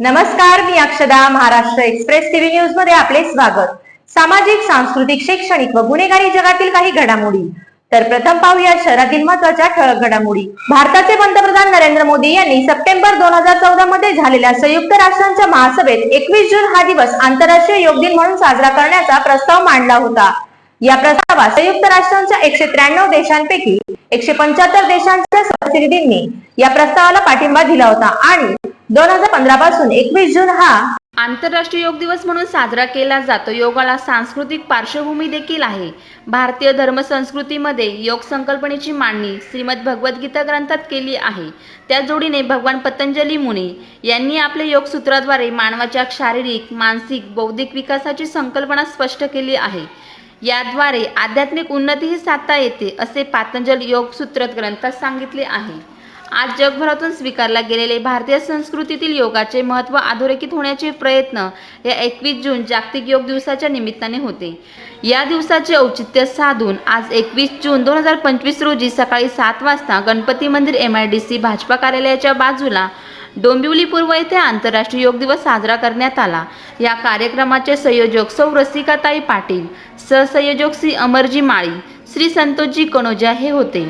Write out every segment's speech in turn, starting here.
नमस्कार मी अक्षदा Maharashtra express TV न्यूजमध्ये आपले स्वागत. सामाजिक सांस्कृतिक शैक्षणिक व गुन्हेगारी जगातील काही घडामोडी. तर प्रथम पाहूया शहरातील महत्त्वाच्या ठळक घडामोडी. भारताचे पंतप्रधान नरेंद्र मोदी यांनी सप्टेंबर दोन हजार चौदा मध्ये झालेल्या संयुक्त राष्ट्रांच्या महासभेत एकवीस जून हा दिवस आंतरराष्ट्रीय योग दिन म्हणून साजरा करण्याचा प्रस्ताव मांडला होता. या प्रस्तावात संयुक्त राष्ट्रांच्या एकशे त्र्याण्णव देशांपैकी एकशे पंच्याहत्तर देशांच्या प्रतिनिधींनी या प्रस्तावाला पाठिंबा दिला होता आणि दोन हजार पंधरा पासून एकवीस जून हा आंतरराष्ट्रीय योग दिवस म्हणून साजरा केला जातो. योगाला सांस्कृतिक पार्श्वभूमी देखील आहे. भारतीय धर्मसंस्कृतीमध्ये योग संकल्पनेची मांडणी श्रीमद भगवद्गीता ग्रंथात केली आहे. त्या जोडीने भगवान पतंजली मुने यांनी आपल्या योगसूत्राद्वारे मानवाच्या शारीरिक मानसिक बौद्धिक विकासाची संकल्पना स्पष्ट केली आहे. याद्वारे आध्यात्मिक उन्नतीही साधता येते असे पातंजल योग सूत्र ग्रंथात सांगितले आहे. आज जगभरातून स्वीकारला गेलेले भारतीय संस्कृतीतील योगाचे महत्त्व अधोरेखित होण्याचे प्रयत्न या एकवीस जून जागतिक योग दिवसाच्या निमित्ताने होते. या दिवसाचे औचित्य साधून आज एकवीस जून दोन हजार पंचवीस रोजी सकाळी सात वाजता गणपती मंदिर M I D C Bhajpa कार्यालयाच्या बाजूला डोंबिवली पूर्व येथे आंतरराष्ट्रीय योग दिवस साजरा करण्यात आला. या कार्यक्रमाचे संयोजक सौ रसिकाताई पाटील सहसंयोजक श्री अमरजी माळी श्री संतोषजी कणोजा हे होते.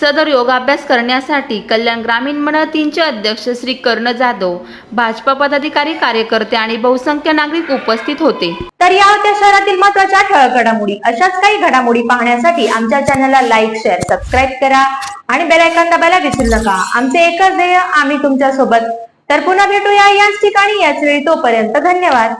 सदर योगाभ्यास करण्यासाठी कल्याण ग्रामीण मंडळ अध्यक्ष श्री कर्ण जाधव भाजपा पदाधिकारी कार्यकर्ते आणि बहुसंख्य नागरिक उपस्थित होते. तर या होत्या शहरातील महत्त्वाच्या ठळक घडामोडी. अशाच काही घडामोडी पाहण्यासाठी आमच्या चॅनलला लाईक शेअर सबस्क्राईब करा आणि बेल दाबायला विसरू नका. आमचे एकच ध्येय आम्ही तुमच्यासोबत तर पुन्हा भेटूया याच ठिकाणी याच वेळी तोपर्यंत धन्यवाद.